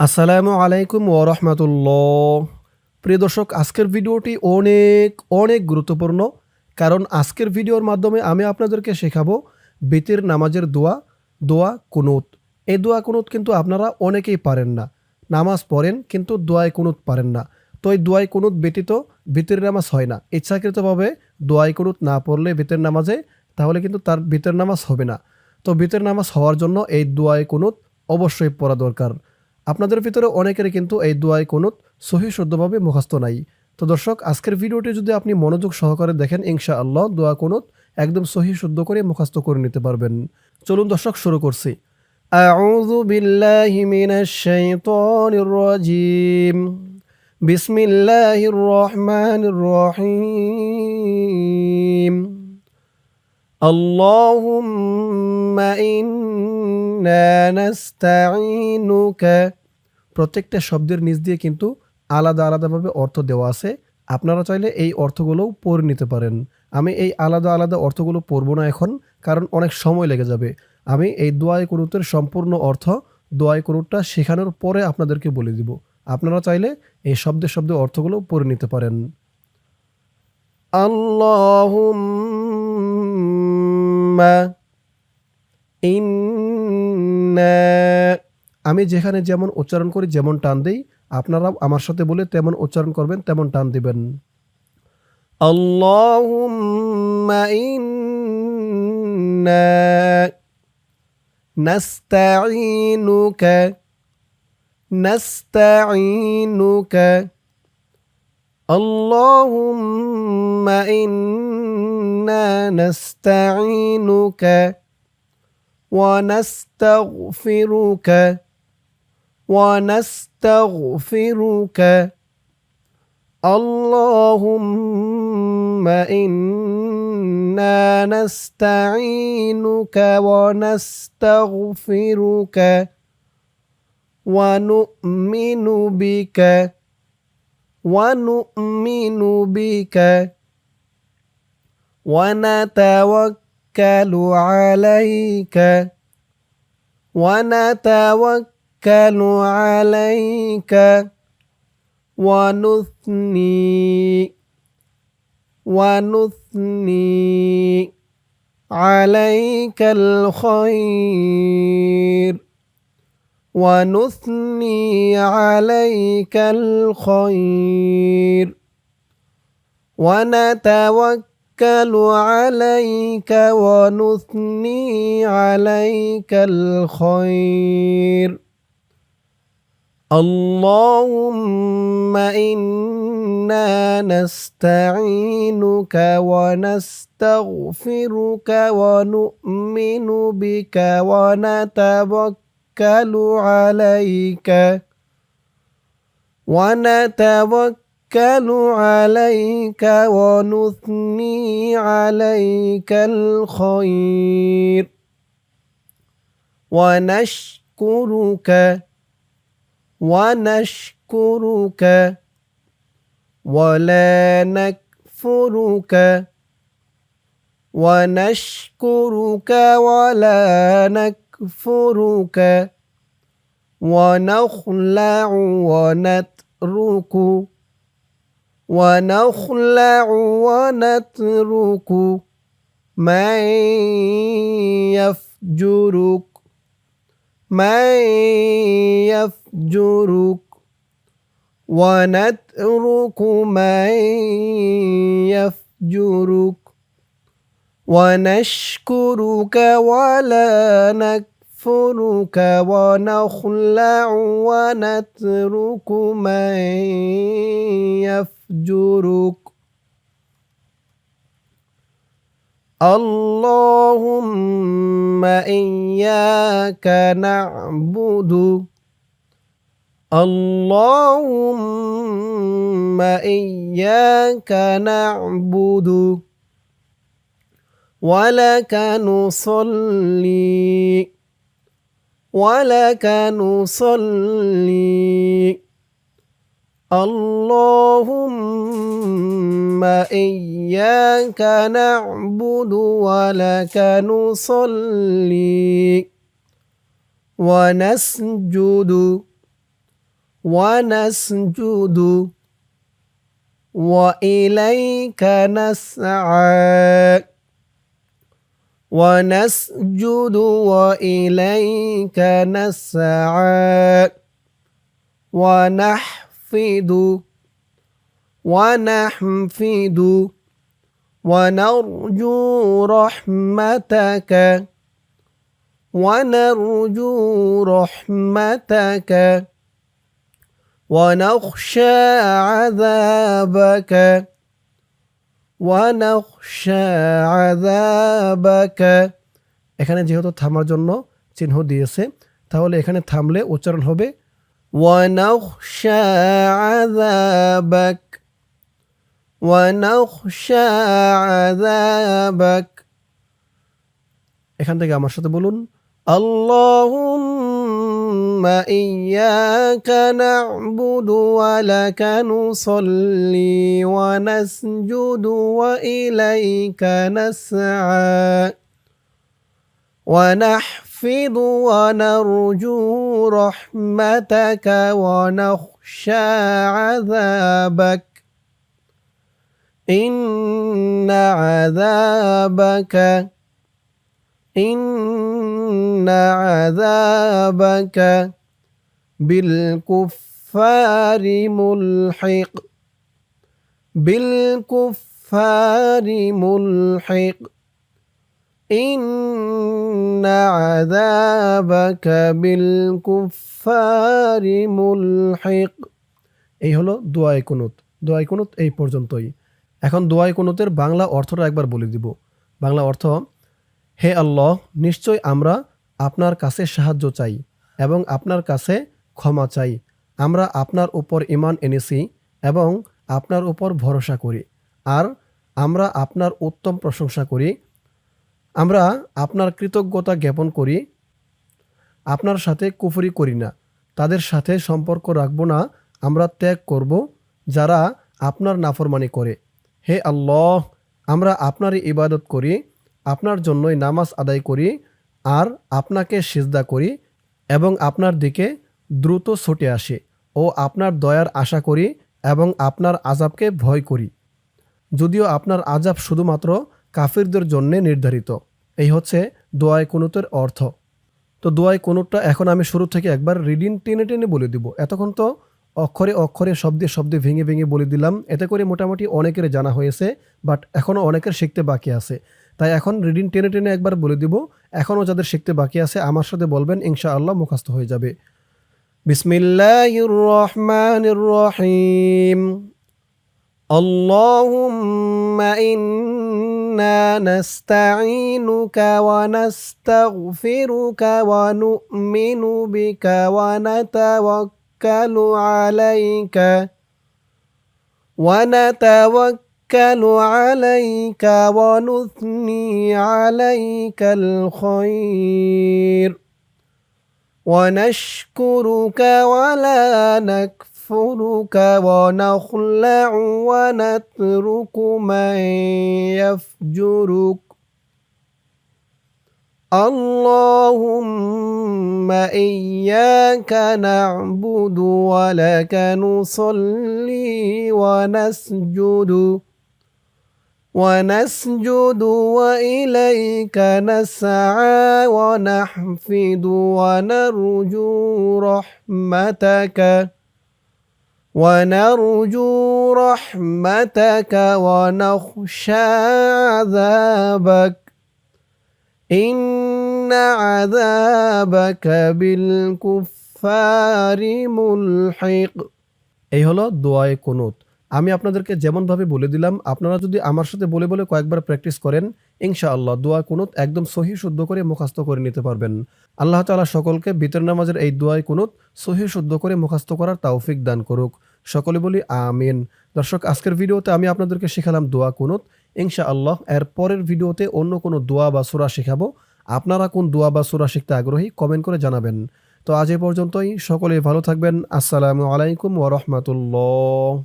আসসালামু আলাইকুম ওরহমতুল্লাহ প্রিয় দর্শক, আজকের ভিডিওটি অনেক অনেক গুরুত্বপূর্ণ। কারণ আজকের ভিডিওর মাধ্যমে আমি আপনাদেরকে শেখাবো বেতের নামাজের দোয়া দোয়া কুনুত। এই দোয়া কুনুত কিন্তু আপনারা অনেকেই পারেন না। নামাজ পড়েন কিন্তু দোয়ায় কুনুত পারেন না। তো এই দোয়াই কুনুত ব্যতীত বেতের নামাজ হয় না। ইচ্ছাকৃতভাবে দোয়াই কুনুত না পড়লে বেতের নামাজে তাহলে কিন্তু তার বেতের নামাজ হবে না। তো বেতের নামাজ হওয়ার জন্য এই দোয়াই কুনুত অবশ্যই পড়া দরকার। আপনাদের ভিতরে অনেকের কিন্তু এই দোয়াই কোনুত সহি শুদ্ধভাবে মুখস্থ নাই তো দর্শক আজকের ভিডিওটি যদি আপনি মনোযোগ সহকারে দেখেন ইনশা আল্লাহ দোয়া কোনুত একদম সহি শুদ্ধ করে মুখস্থ করে নিতে পারবেন চলুন দর্শক শুরু করছি أعوذ بالله من الشيطان الرجيم بسم الله الرحمن الرحيم اللهم إنا نستعينك প্রত্যেকটা শব্দের নিচ দিয়ে কিন্তু আলাদা আলাদাভাবে অর্থ দেওয়া আছে। আপনারা চাইলে এই অর্থগুলোও পড়ে নিতে পারেন। আমি এই আলাদা আলাদা অর্থগুলো পড়ব না এখন, কারণ অনেক সময় লেগে যাবে। আমি এই দোয়াই কুরুতের সম্পূর্ণ অর্থ দোয়াই কুরুতটা শেখানোর পরে আপনাদেরকে বলে দিব। আপনারা চাইলে এই শব্দের শব্দের অর্থগুলো পড়ে নিতে পারেন। আল্লাহুম্মা ইন্না আমি যেখানে যেমন উচ্চারণ করি যেমন টান দিই আপনারাও আমার সাথে বলে তেমন উচ্চারণ করবেন তেমন টান দিবেন আল্লাহুম্মা ইন্না নাস্তাঈনুকা নাস্তাঈনুকা اللهم إنا نستعينك ونستغفرك ونستغفرك. اللهم إنا نستعينك ونستغفرك ونؤمن بك ونؤمن بك ونتوكل عليك ونتوكل عليك ونثني ونثني عليك الخير ونثني عليك الخير ونتوكل عليك ونثني عليك الخير اللهم إنا نستعينك ونستغفرك ونؤمن بك ونتوكل عليك. ونتوكل عليك ونثني عليك الخير. ونشكرك ونشكرك ولا نكفرك ونشكرك ولا نكفرك ونخلع ونترك ونخلع ونترك من يفجرك من يفجرك ونترك من يفجرك ونشكرك ولا نكفرك ونخلع ونترك من يفجرك. اللهم إياك نعبد. اللهم إياك نعبد. ولك نصلي. ولك نصلي. اللهم إياك نعبد. ولك نصلي. ونسجد ونسجد وإليك نسعى ونسجد وإليك نسعى ونحفظ ونحفظ ونرجو رحمتك. ونرجو رحمتك ونخشى عذابك ونخشى عذابك এখানে যেহেতু থামার জন্য চিহ্ন দিয়েছে তাহলে এখানে থামলে উচ্চারণ হবে ونخشى عذابك ونخشى عذابك এখান থেকে আমার সাথে বলুন اللهم إياك نعبد ولك نصلي ونسجد وإليك نسعى ونحفظ ونرجو رحمتك ونخشى عذابك. إن عذابك إن عذابك بالكفار ملحق بالكفار ملحق إن عذابك بالكفار ملحق এই হলো দোয়াই কুনুত দোয়াই কুনুত এই পর্যন্তই এখন দোয়াই কুনুতের বাংলা অর্থটা একবার বলে দিব বাংলা অর্থ হে আল্লাহ নিশ্চয় আমরা আপনার কাছে সাহায্য চাই এবং আপনার কাছে ক্ষমা চাই। আমরা আপনার উপর ইমান এনেছি এবং আপনার উপর ভরসা করি। আর আমরা আপনার উত্তম প্রশংসা করি। আমরা আপনার কৃতজ্ঞতা জ্ঞাপন করি। আপনার সাথে কুফরি করি না। তাদের সাথে সম্পর্ক রাখব না। আমরা ত্যাগ করব যারা আপনার নাফরমানি করে। হে আল্লাহ, আমরা আপনারই ইবাদত করি। আপনার জন্যই নামাজ আদায় করি। আর আপনাকে সিজদা করি এবং আপনার দিকে দ্রুত ছুটে আসি ও আপনার দয়ার আশা করি এবং আপনার আজাবকে ভয় করি। যদিও আপনার আজাব শুধুমাত্র কাফিরদের জন্য নির্ধারিত। এই হচ্ছে দোয়ায় কুনুতের অর্থ। তো দোয়ায় কুনুতটা এখন আমি শুরু থেকে একবার রিডিং টেনে টেনে বলে দিব। এতক্ষণ তো অক্ষরে অক্ষরে শব্দে শব্দে ভেঙে ভেঙে বলে দিলাম। এতে করে মোটামুটি অনেকের জানা হয়েছে, বাট এখনও অনেকের শিখতে বাকি আছে। তাই এখন রিডিং টেনে টেনে একবার বলে দিব এখনও যাদের শিখতে বাকি আছে আমার সাথে বলবেন ইনশা আল্লাহ মুখাস্ত হয়ে যাবে বিসমিল্লাহির রহমানির রহিম اللهم إنا نستعينك ونستغفرك ونؤمن بك ونتوكل عليك ونتوكل عليك ونثني عليك الخير. ونشكرك ولا نكفرك ونخلع ونترك من يفجرك. اللهم إياك نعبد ولك نصلي ونسجد. ونسجد وإليك نسعى ونحفظ ونرجو رحمتك ونرجو رحمتك ونخشى عذابك إن عذابك بالكفار ملحق এই হলো দোয়ায়ে কুনুত আমি আপনাদেরকে যেমনভাবে বলে দিলাম, আপনারা যদি আমার সাথে বলে বলে কয়েকবার প্র্যাকটিস করেন, ইনশাআল্লাহ দোয়া কুনুত একদম সহি শুদ্ধ করে মুখাস্ত করে নিতে পারবেন। আল্লাহ তাআলা সকলকে বিতর নামাজের এই দোয়ায় কুনুত সহি শুদ্ধ করে মুখাস্ত করার তাওফিক দান করুক। সকলে বলি আমিন। দর্শক, আজকের ভিডিওতে আমি আপনাদেরকে শেখালাম দোয়া কুনুত। ইনশাআল্লাহ এর পরের ভিডিওতে অন্য কোনো দোয়া বা সুরা শেখাবো। আপনারা কোন দোয়া বা সুরা শিখতে আগ্রহী কমেন্ট করে জানাবেন। তো আজ এ পর্যন্তই। সকলে ভালো থাকবেন। আসসালামু আলাইকুম ওয়া রাহমাতুল্লাহ।